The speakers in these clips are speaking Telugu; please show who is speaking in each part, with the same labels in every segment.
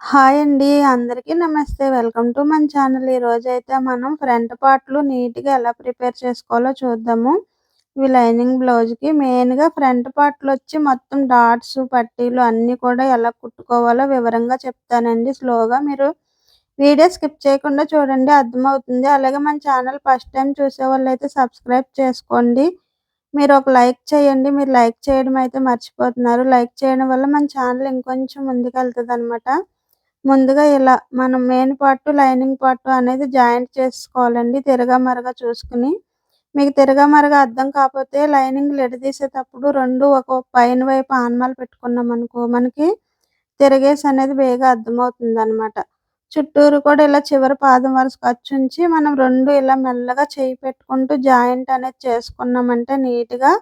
Speaker 1: హాయ్ అండి అందరికీ నమస్తే. వెల్కమ్ టు మన ఛానల్. అయితే మనం ఫ్రంట్ పార్ట్లు నీట్గా ఎలా ప్రిపేర్ చేసుకోవాలో చూద్దాము. ఇవి లైనింగ్ బ్లౌజ్కి మెయిన్గా ఫ్రంట్ పార్ట్లు వచ్చి మొత్తం డాట్స్ పట్టీలు అన్నీ కూడా ఎలా కుట్టుకోవాలో వివరంగా చెప్తానండి. స్లోగా మీరు వీడియో స్కిప్ చేయకుండా చూడండి అర్థమవుతుంది. అలాగే మన ఛానల్ ఫస్ట్ టైం చూసే వాళ్ళు అయితే సబ్స్క్రైబ్ చేసుకోండి. మీరు ఒక లైక్ చేయండి మీరు లైక్ చేయడం అయితే మర్చిపోతున్నారు. లైక్ చేయడం వల్ల మన ఛానల్ ఇంకొంచెం ముందుకు వెళ్తుంది అనమాట ముందుగా ఇలా మనం మెయిన్ పార్ట్ లైనింగ్ పార్ట్ అనేది జాయింట్ చేసుకోవాలండి. తిరగా మరగా చూసుకుని. మీకు తిరగా మరగా అర్థం కాకపోతే లైనింగ్ తీసేటప్పుడు రెండు ఒక పైన వైపు ఆన్మాలు పెట్టుకున్నాం అనుకో మనకి తిరగేసి అనేది బేగా అర్థమవుతుంది అనమాట చుట్టూరు కూడా ఇలా చివరి పాదం వరకు ఖర్చుంచి మనం రెండు ఇలా మెల్లగా చేయి పెట్టుకుంటూ జాయింట్ అనేది చేసుకున్నామంటే నీట్గా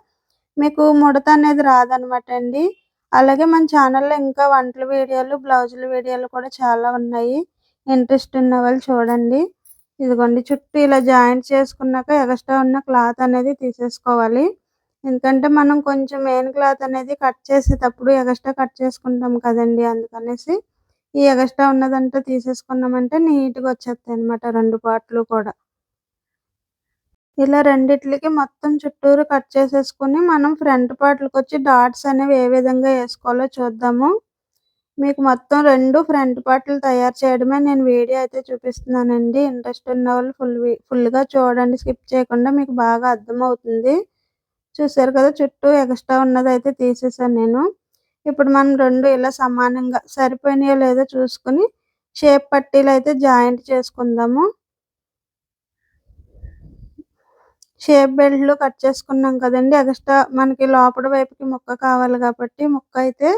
Speaker 1: మీకు ముడత అనేది రాదనమాట అండి. అలాగే మన ఛానల్లో ఇంకా వంటల వీడియోలు బ్లౌజుల వీడియోలు కూడా చాలా ఉన్నాయి. ఇంట్రెస్ట్ ఉన్న వాళ్ళు చూడండి. ఇదిగోండి చుట్టూ ఇలా జాయింట్ చేసుకున్నాక ఎక్స్ట్రా ఉన్న క్లాత్ అనేది తీసేసుకోవాలి. ఎందుకంటే మనం కొంచెం మెయిన్ క్లాత్ అనేది కట్ చేసేటప్పుడు ఎక్స్ట్రా కట్ చేసుకుంటాం కదండి అందుకనేసి. ఈ ఎక్స్ట్రా ఉన్నదంతా తీసేసుకున్నామంటే నీట్గా వచ్చేస్తాయి అనమాట రెండు పార్ట్లు కూడా. ఇలా రెండిట్లకి మొత్తం చుట్టూరు కట్ చేసేసుకుని మనం ఫ్రంట్ పార్ట్లకు వచ్చి డాట్స్ అనేవి ఏ విధంగా వేసుకోవాలో చూద్దాము. మీకు మొత్తం రెండు ఫ్రంట్ పార్ట్లు తయారు చేయడమే నేను వీడియో అయితే చూపిస్తున్నానండి. ఇంట్రెస్ట్ ఉన్న వాళ్ళు ఫుల్ ఫుల్గా చూడండి స్కిప్ చేయకుండా మీకు బాగా అర్థమవుతుంది. చూసారు కదా చుట్టూ ఎక్స్ట్రా ఉన్నది అయితే తీసేసాను నేను. ఇప్పుడు మనం రెండు ఇలా సమానంగా సరిపోయినాయో లేదో చూసుకుని షేప్ పట్టీలు అయితే జాయింట్ చేసుకుందాము. షేప్ బెల్ట్లు కట్ చేసుకున్నాం కదండి. ఎక్స్ట్రా మనకి లోపల వైపుకి ముక్క కావాలి కాబట్టి ముక్క అయితే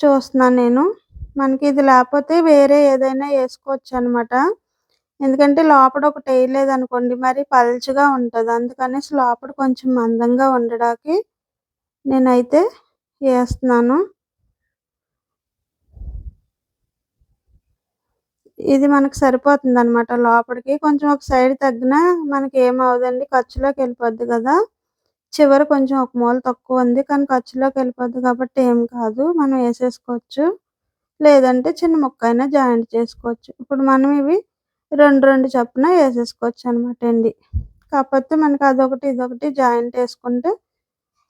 Speaker 1: చూస్తున్నాను నేను. మనకి ఇది లేకపోతే వేరే ఏదైనా వేసుకోవచ్చు అనమాట ఎందుకంటే లోపల ఒకటి వేయలేదు అనుకోండి మరి పల్చగా ఉంటుంది. అందుకనేసి లోపల కొంచెం మందంగా ఉండడానికి నేనైతే వేస్తున్నాను. ఇది మనకు సరిపోతుంది అనమాట లోపలికి కొంచెం ఒక సైడ్ తగ్గినా మనకి ఏమవుదండి ఖర్చులోకి వెళ్ళిపోద్ది కదా? చివరి కొంచెం ఒక మూల తక్కువ ఉంది కానీ ఖర్చులోకి వెళ్ళిపోద్ది కాబట్టి ఏం కాదు. మనం వేసేసుకోవచ్చు. లేదంటే చిన్న ముక్క అయినా జాయింట్ చేసుకోవచ్చు. ఇప్పుడు మనం ఇవి రెండు రెండు చప్పున వేసేసుకోవచ్చు అనమాట అండి. కాకపోతే మనకి అదొకటి ఇదొకటి జాయింట్ వేసుకుంటే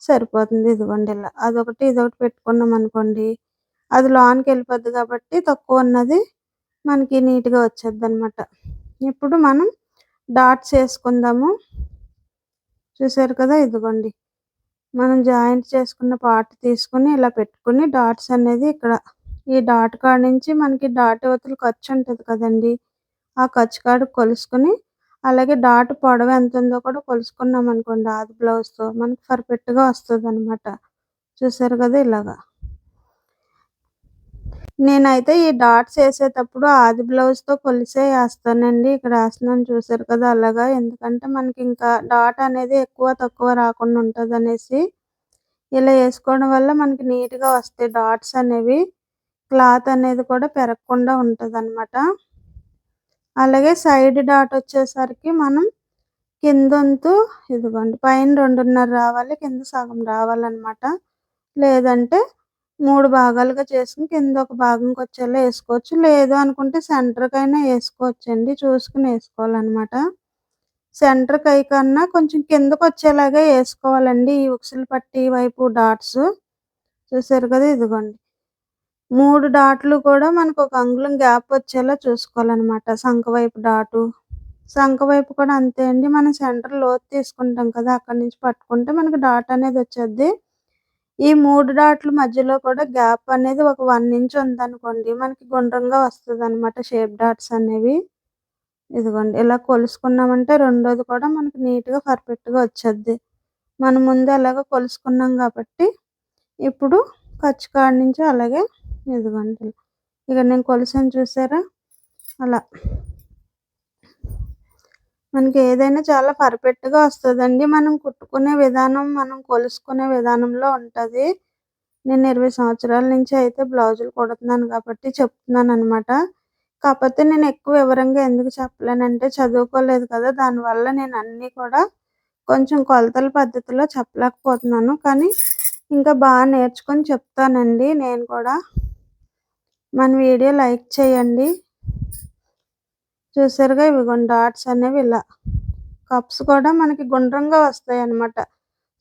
Speaker 1: సరిపోతుంది. ఇదిగోండి ఇలా. అదొకటి ఇదొకటి పెట్టుకున్నాం అనుకోండి అది లోనికి వెళ్ళిపోద్ది కాబట్టి తక్కువ ఉన్నది మనకి నీట్గా వచ్చేది అనమాట ఇప్పుడు మనం డాట్స్ వేసుకుందాము. చూసారు కదా ఇదిగోండి. మనం జాయింట్ చేసుకున్న పార్ట్ తీసుకుని ఇలా పెట్టుకుని డాట్స్ అనేది ఇక్కడ ఈ డాట్ కాడ నుంచి మనకి డాట్ అవతలు ఖర్చు ఉంటుంది కదండి. ఆ ఖర్చు కాడ కొలుసుకుని అలాగే డాట్ పొడవు ఎంత ఉందో కూడా కొలుసుకున్నాం అనుకోండి ఆది బ్లౌజ్తో మనకి పర్ఫెక్ట్గా వస్తుంది అనమాట చూసారు కదా ఇలాగా. నేనైతే ఈ డాట్స్ వేసేటప్పుడు ఆది బ్లౌజ్తో కొలిసే వేస్తానండి. ఇక్కడ వేస్తున్నాను చూసారు కదా అలాగా. ఎందుకంటే మనకి ఇంకా డాట్ అనేది ఎక్కువ తక్కువ రాకుండా ఉంటుంది అనేసి ఇలా వేసుకోవడం వల్ల మనకి నీట్గా వస్తాయి డాట్స్ అనేవి. క్లాత్ అనేది కూడా పెరగకుండా ఉంటుంది అనమాట అలాగే సైడ్ డాట్ వచ్చేసరికి మనం కిందంతు ఇదిగోండి పైన రెండున్నర రావాలి కింద సగం రావాలన్నమాట. లేదంటే మూడు భాగాలుగా చేసుకుని కింద ఒక భాగంకి వచ్చేలా వేసుకోవచ్చు. లేదు అనుకుంటే సెంటర్కి అయినా వేసుకోవచ్చండి. చూసుకుని వేసుకోవాలన్నమాట. సెంటర్ కై కన్నా కొంచెం కిందకు వచ్చేలాగా వేసుకోవాలండి. ఈ ఉక్సులు పట్టి వైపు డాట్స్ చూసారు కదా ఇదిగోండి. మూడు డాట్లు కూడా మనకు ఒక అంగుళం గ్యాప్ వచ్చేలా చూసుకోవాలన్నమాట. సంఖ వైపు డాటు సంఖ వైపు కూడా అంతే అండి. మనం సెంటర్ లోతు తీసుకుంటాం కదా అక్కడి నుంచి పట్టుకుంటే మనకి డాట్ అనేది వచ్చేది ఈ మూడు డాట్ల మధ్యలో కూడా గ్యాప్ అనేది ఒక వన్ ఇంచ్ ఉందనుకోండి మనకి గుండ్రంగా వస్తుంది అనమాట షేప్ డాట్స్ అనేవి. ఇదిగోండి ఇలా కొలుసుకున్నామంటే రెండోది కూడా మనకి నీట్గా పర్ఫెక్ట్గా వచ్చేది మనం ముందు అలాగే కొలుసుకున్నాం కాబట్టి ఇప్పుడు ఖర్చు కాడి నుంచి అలాగే ఇదిగోండి ఇక నేను కొలుసాను చూసారా? అలా. మనకి ఏదైనా చాలా పర్ఫెక్ట్గా వస్తుందండి. మనం కుట్టుకునే విధానం మనం కొలుసుకునే విధానంలో ఉంటుంది. నేను ఇరవై సంవత్సరాల నుంచి అయితే బ్లౌజులు కుడుతున్నాను కాబట్టి చెప్తున్నాను అనమాట కాకపోతే నేను ఎక్కువ వివరంగా ఎందుకు చెప్పలేనంటే చదువుకోలేదు కదా దానివల్ల నేను అన్నీ కూడా కొంచెం కొలతల పద్ధతిలో చెప్పలేకపోతున్నాను. కానీ ఇంకా బాగా నేర్చుకొని చెప్తానండి నేను కూడా. మన వీడియో లైక్ చేయండి. చూసారుగా ఇవి డాట్స్ అనేవి ఇలా. కప్స్ కూడా మనకి గుండ్రంగా వస్తాయి అన్నమాట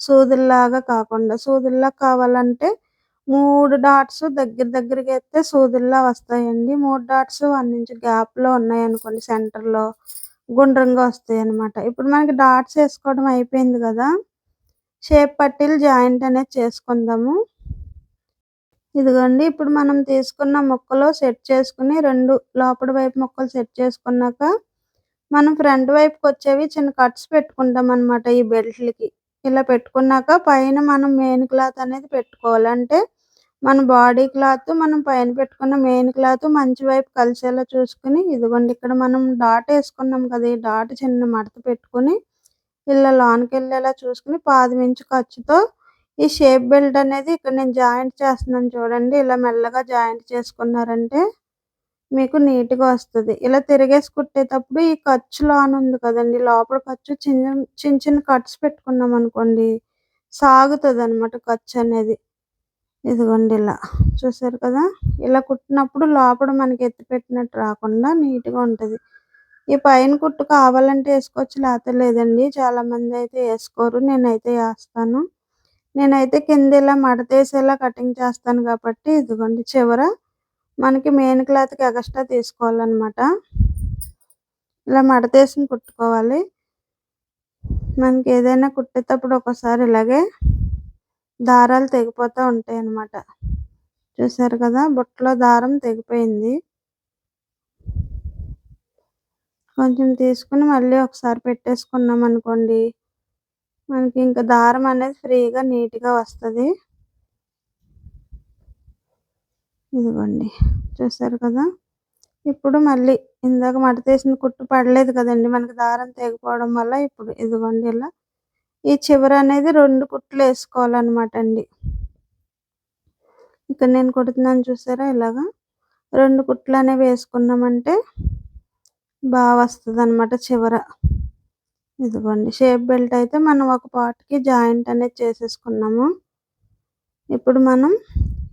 Speaker 1: సూదుల్లాగా కాకుండా. సూదుల్లా కావాలంటే మూడు డాట్స్ దగ్గర దగ్గరికి అయితే సూదుల్లా వస్తాయండి. మూడు డాట్స్ వన్ ఇంచ్ గ్యాప్లో ఉన్నాయి అనుకోండి సెంటర్లో గుండ్రంగా వస్తాయి అనమాట ఇప్పుడు మనకి డాట్స్ వేసుకోవడం అయిపోయింది కదా. షేప్ పట్టీలు జాయింట్ అనేది చేసుకుందాము. ఇదిగోండి ఇప్పుడు మనం తీసుకున్న ముక్కలు సెట్ చేసుకుని రెండు లోపల వైపు ముక్కలు సెట్ చేసుకున్నాక మనం ఫ్రంట్ వైపుకి వచ్చేవి చిన్న కట్స్ పెట్టుకుంటాం అనమాట ఈ బెల్ట్లకి. ఇలా పెట్టుకున్నాక పైన మనం మెయిన్ క్లాత్ అనేది పెట్టుకోవాలి. అంటే మన బాడీ క్లాత్ మనం పైన పెట్టుకున్న మెయిన్ క్లాత్ మంచి వైపు కలిసేలా చూసుకుని ఇదిగోండి ఇక్కడ మనం డాట్ వేసుకున్నాం కదా ఈ డాట్ చిన్న మడత పెట్టుకుని ఇలా లోనికి వెళ్ళేలా చూసుకుని పాదమించు ఖర్చుతో ఈ షేప్ బెల్ట్ అనేది ఇక్కడ నేను జాయింట్ చేస్తున్నాను చూడండి. ఇలా మెల్లగా జాయింట్ చేసుకున్నారంటే మీకు నీట్గా వస్తుంది. ఇలా తిరిగేసి కుట్టేటప్పుడు ఈ ఖర్చు అని ఉంది కదండి. లోపల ఖర్చు చిన్న చిన్న చిన్న కట్స్ పెట్టుకున్నాం అనుకోండి సాగుతుంది అనమాట ఖర్చు అనేది. ఇదిగోండి ఇలా. చూసారు కదా? ఇలా కుట్టినప్పుడు లోపల మనకి ఎత్తి పెట్టినట్టు రాకుండా నీట్గా ఉంటుంది. ఈ పైన కుట్టు కావాలంటే వేసుకోవచ్చు లేకపోతే లేదండి. చాలా మంది అయితే వేసుకోరు. నేనైతే వేస్తాను. నేనైతే కింద ఇలా మడతేసేలా కటింగ్ చేస్తాను కాబట్టి ఇదిగోండి చివర మనకి మెయిన్ క్లాత్కి ఎగస్ట్రా తీసుకోవాలన్నమాట. ఇలా మడతేసి కుట్టుకోవాలి. మనకి ఏదైనా కుట్టేటప్పుడు ఒకసారి ఇలాగే దారాలు తెగిపోతూ ఉంటాయి అన్నమాట చూసారు కదా బుట్టలో దారం తెగిపోయింది. కొంచెం తీసుకుని మళ్ళీ ఒకసారి పెట్టేసుకున్నాం అనుకోండి మనకి ఇంకా దారం అనేది ఫ్రీగా నీట్గా వస్తుంది. ఇదిగోండి. చూసారు కదా? ఇప్పుడు మళ్ళీ ఇందాక మడత తీసిన కుట్టు పడలేదు కదండి. మనకి దారం తెగిపోవడం వల్ల ఇప్పుడు ఇదిగోండి ఇలా. ఈ చివర అనేది రెండు కుట్లు వేసుకోవాలన్నమాట అండి. ఇక్కడ నేను కుడుతున్నాను చూసారా ఇలాగా? రెండు కుట్లు అనేవి వేసుకున్నామంటే బాగా వస్తుంది అనమాట చివర. ఇదిగోండి. షేప్ బెల్ట్ అయితే మనం ఒక పార్ట్కి జాయింట్ అనేది చేసేసుకున్నాము. ఇప్పుడు మనం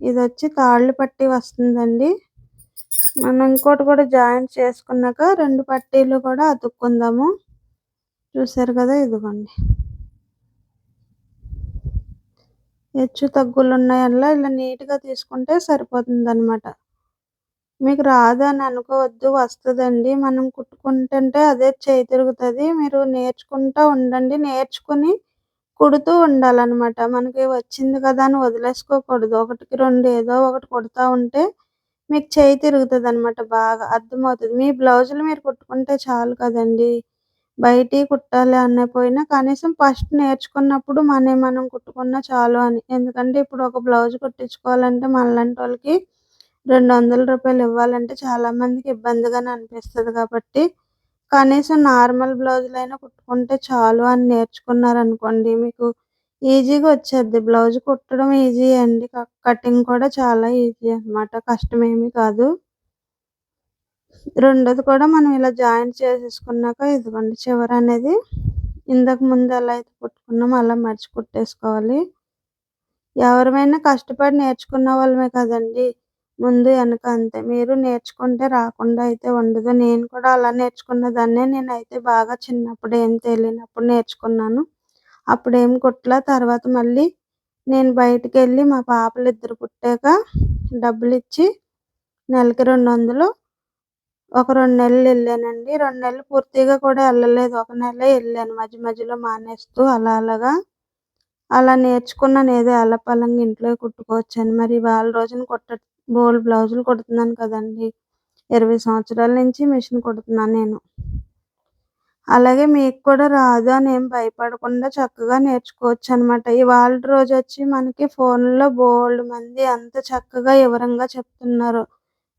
Speaker 1: ఇది వచ్చి తాళ్ళు పట్టి వస్తుందండి. మనం ఇంకోటి కూడా జాయింట్ చేసుకున్నాక రెండు పట్టీలు కూడా అతుక్కుందాము. చూసారు కదా ఇదిగోండి. హెచ్చు తగ్గులు ఉన్నాయల్లా ఇలా నీట్గా తీసుకుంటే సరిపోతుంది అనమాట మీకు రాదు అని అనుకోవద్దు వస్తుందండి. మనం కుట్టుకుంటుంటే అదే చేయి తిరుగుతుంది. మీరు నేర్చుకుంటూ ఉండండి. నేర్చుకుని కుడుతూ ఉండాలన్నమాట. మనకి వచ్చింది కదా అని వదిలేసుకోకూడదు. ఒకటికి రెండు ఏదో ఒకటి కుడుతూ ఉంటే మీకు చేయి తిరుగుతుంది అనమాట బాగా అర్థమవుతుంది. మీ బ్లౌజులు మీరు కుట్టుకుంటే చాలు కదండి. బయటి కుట్టాలి అన్న పోయినా కనీసం ఫస్ట్ నేర్చుకున్నప్పుడు మనే మనం కుట్టుకున్నా చాలు అని. ఎందుకంటే ఇప్పుడు ఒక బ్లౌజ్ కుట్టించుకోవాలంటే మనలాంటి వాళ్ళకి రెండు వందల రూపాయలు ఇవ్వాలంటే చాలా మందికి ఇబ్బందిగానే అనిపిస్తుంది కాబట్టి కనీసం నార్మల్ బ్లౌజులు అయినా కుట్టుకుంటే చాలు అని నేర్చుకున్నారనుకోండి మీకు ఈజీగా వచ్చేది బ్లౌజ్ కుట్టడం ఈజీ అండి కటింగ్ కూడా చాలా ఈజీ అనమాట కష్టమేమీ కాదు. రెండోది కూడా మనం ఇలా జాయింట్ చేసేసుకున్నాక ఇదిగోండి చివర అనేది ఇంతకు ముందు ఎలా అయితే కుట్టుకున్నామో అలా మర్చి కుట్టేసుకోవాలి. ఎవరిమైనా కష్టపడి నేర్చుకున్న వాళ్ళమే కదండి ముందు వెనక అంతే. మీరు నేర్చుకుంటే రాకుండా అయితే ఉండదు. నేను కూడా అలా నేర్చుకున్న దాన్నే నేనైతే బాగా చిన్నప్పుడు ఏం తెలియనప్పుడు నేర్చుకున్నాను. అప్పుడు ఏం తర్వాత మళ్ళీ నేను బయటికి వెళ్ళి మా పాపలు ఇద్దరు పుట్టాక డబ్బులు ఇచ్చి నెలకి రెండు వందలు ఒక రెండు నెలలు వెళ్ళానండి రెండు నెలలు పూర్తిగా కూడా వెళ్ళలేదు ఒక నెలే వెళ్ళాను మధ్య మధ్యలో మానేస్తూ అలా అలాగా అలా నేర్చుకున్నాను. ఏదో అల్లపల్లంగా ఇంట్లో కుట్టుకోవచ్చని. మరి వాళ్ళ రోజున కుట్ట బోల్డ్ బ్లౌజులు కుడుతున్నాను కదండి. ఇరవై సంవత్సరాల నుంచి మిషన్ కుడుతున్నాను నేను. అలాగే మీకు కూడా రాదు అని ఏం భయపడకుండా చక్కగా నేర్చుకోవచ్చు అనమాట ఇవాళ రోజు వచ్చి మనకి ఫోన్లో బోల్డ్ మంది అంత చక్కగా వివరంగా చెప్తున్నారు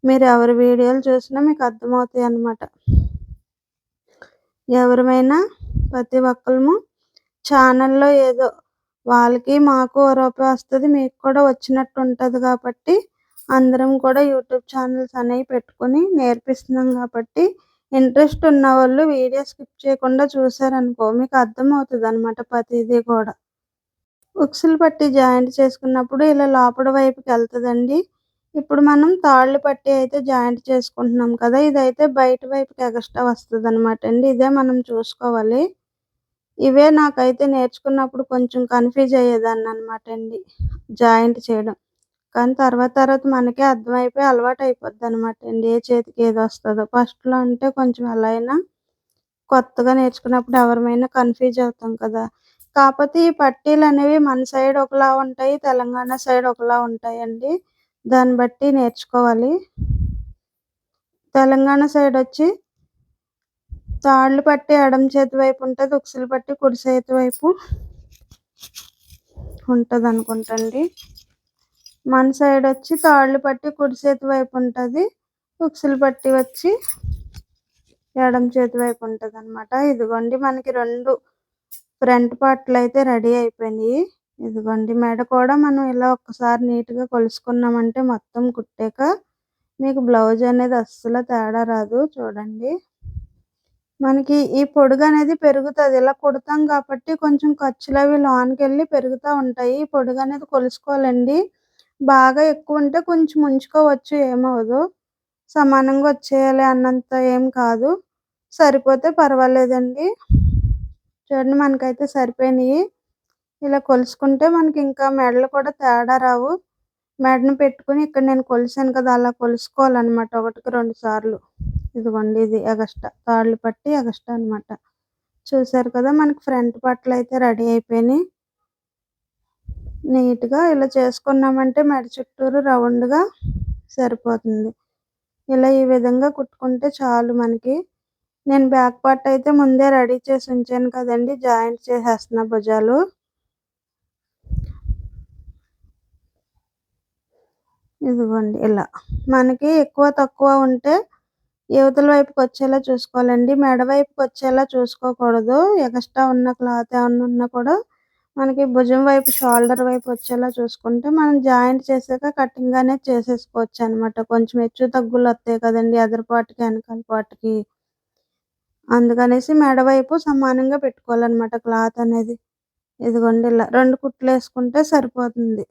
Speaker 1: మీరు ఎవరి వీడియోలు చూసినా మీకు అర్థమవుతాయి అన్నమాట ఎవరమైనా ప్రతి ఒక్కరము ఛానల్లో ఏదో వాళ్ళకి మాకు రూపాయి వస్తుంది మీకు కూడా వచ్చినట్టు ఉంటుంది కాబట్టి అందరం కూడా యూట్యూబ్ ఛానల్స్ అనేవి పెట్టుకొని నేర్పిస్తున్నాం కాబట్టి ఇంట్రెస్ట్ ఉన్న వాళ్ళు వీడియో స్కిప్ చేయకుండా చూసారనుకో మీకు అర్థమవుతుంది అనమాట ప్రతిదీ కూడా. ఉక్సులు పట్టి జాయింట్ చేసుకున్నప్పుడు ఇలా లోపల వైపుకి వెళ్తుందండి. ఇప్పుడు మనం తాళ్ళు పట్టి అయితే జాయింట్ చేసుకుంటున్నాం కదా ఇదైతే బయట వైపుకి ఎగస్ట్రా వస్తుంది అనమాట అండి. ఇదే మనం చూసుకోవాలి. ఇవే నాకైతే నేర్చుకున్నప్పుడు కొంచెం కన్ఫ్యూజ్ అయ్యేదాన్ని అనమాట అండి జాయింట్ చేయడం. కానీ తర్వాత తర్వాత మనకే అర్థమైపోయి అలవాటు అయిపోద్ది అనమాట అండి ఏ చేతికి ఏది వస్తుందో. ఫస్ట్లో అంటే కొంచెం ఎలా అయినా కొత్తగా నేర్చుకున్నప్పుడు ఎవరమైనా కన్ఫ్యూజ్ అవుతాం కదా. కాకపోతే ఈ పట్టీలు అనేవి మన సైడ్ ఒకలా ఉంటాయి తెలంగాణ సైడ్ ఒకలా ఉంటాయండి. దాన్ని బట్టి నేర్చుకోవాలి. తెలంగాణ సైడ్ వచ్చి తాళ్ళు పట్టి ఎడమ చేతి వైపు ఉంటుంది ఉక్సులు పట్టి కుడి చేతి వైపు ఉంటుంది అనుకుంటండి మన సైడ్ వచ్చి తాళ్ళు పట్టి కుడి చేతి వైపు ఉంటుంది. ఉక్సులు పట్టి వచ్చి ఎడమ చేతి వైపు ఉంటుంది అనమాట ఇదిగోండి మనకి రెండు ఫ్రంట్ పార్ట్లు అయితే రెడీ అయిపోయినాయి. ఇదిగోండి మెడ కూడా మనం ఇలా ఒక్కసారి నీట్గా కొలుసుకున్నామంటే మొత్తం కుట్టాక మీకు బ్లౌజ్ అనేది అస్సలు తేడా రాదు. చూడండి. మనకి ఈ పొడుగు అనేది పెరుగుతుంది. ఇలా కుడతాం కాబట్టి కొంచెం ఖర్చులు అవి లోనికి వెళ్ళి పెరుగుతూ ఉంటాయి. ఈ పొడుగు అనేది కొలుసుకోవాలండి. బాగా ఎక్కువ ఉంటే కొంచెం ఉంచుకోవచ్చు ఏమవ్వదు. సమానంగా వచ్చేయాలి అన్నంత ఏం కాదు. సరిపోతే పర్వాలేదండి. చూడండి మనకైతే సరిపోయినాయి. ఇలా కొలుసుకుంటే మనకి ఇంకా మెడలు కూడా తేడా రావు. మెడను పెట్టుకుని ఇక్కడ నేను కొలిసాను కదా అలా కొలుసుకోవాలన్నమాట ఒకటికి రెండు సార్లు. ఇదిగోండి ఇది ఎగస్ట్రా తాళ్ళు పట్టి ఎగస్ట్రా అనమాట చూసారు కదా మనకి ఫ్రంట్ పట్టలు అయితే రెడీ అయిపోయినాయి. నీట్గా ఇలా చేసుకున్నామంటే మెడ చుట్టూరు రౌండ్గా సరిపోతుంది. ఇలా ఈ విధంగా కుట్టుకుంటే చాలు మనకి. నేను బ్యాక్ పార్ట్ అయితే ముందే రెడీ చేసి ఉంచాను కదండి జాయింట్ చేసేస్తున్నా భుజాలు. ఇదిగోండి ఇలా. మనకి ఎక్కువ తక్కువ ఉంటే యువతల వైపుకి వచ్చేలా చూసుకోవాలండి. మెడ వైపుకి వచ్చేలా చూసుకోకూడదు. ఎక్స్ట్రా ఉన్న క్లాత్ ఏమన్నా ఉన్నా కూడా మనకి భుజం వైపు షోల్డర్ వైపు వచ్చేలా చూసుకుంటే మనం జాయింట్ చేసాక కటింగ్ అనేది చేసేసుకోవచ్చు అనమాట కొంచెం హెచ్చు తగ్గులు వస్తాయి కదండి ఎదరపాటుకి వెనకాల పాటుకి అందుకనేసి మెడ వైపు సమానంగా పెట్టుకోవాలన్నమాట క్లాత్ అనేది. ఇదిగోండి ఇలా రెండు కుట్లు వేసుకుంటే సరిపోతుంది.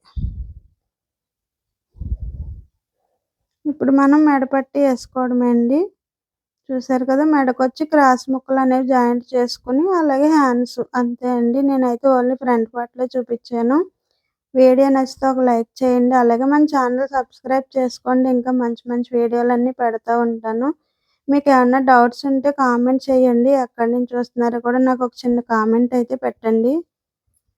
Speaker 1: ఇప్పుడు మనం మెడపట్టి వేసుకోవడమే అండి చూసారు కదా మెడకొచ్చి క్రాస్ ముక్కలు అనేవి జాయింట్ చేసుకుని అలాగే హ్యాండ్స్ అంతే అండి. నేనైతే ఓన్లీ ఫ్రంట్ పార్ట్లో చూపించాను. వీడియో నచ్చితే ఒక లైక్ చేయండి. అలాగే మన ఛానల్ సబ్స్క్రైబ్ చేసుకోండి. ఇంకా మంచి మంచి వీడియోలు అన్నీ పెడతా ఉంటాను. మీకు ఏమన్నా డౌట్స్ ఉంటే కామెంట్ చేయండి. ఎక్కడి నుంచి వస్తున్నారో కూడా నాకు ఒక చిన్న కామెంట్ అయితే పెట్టండి.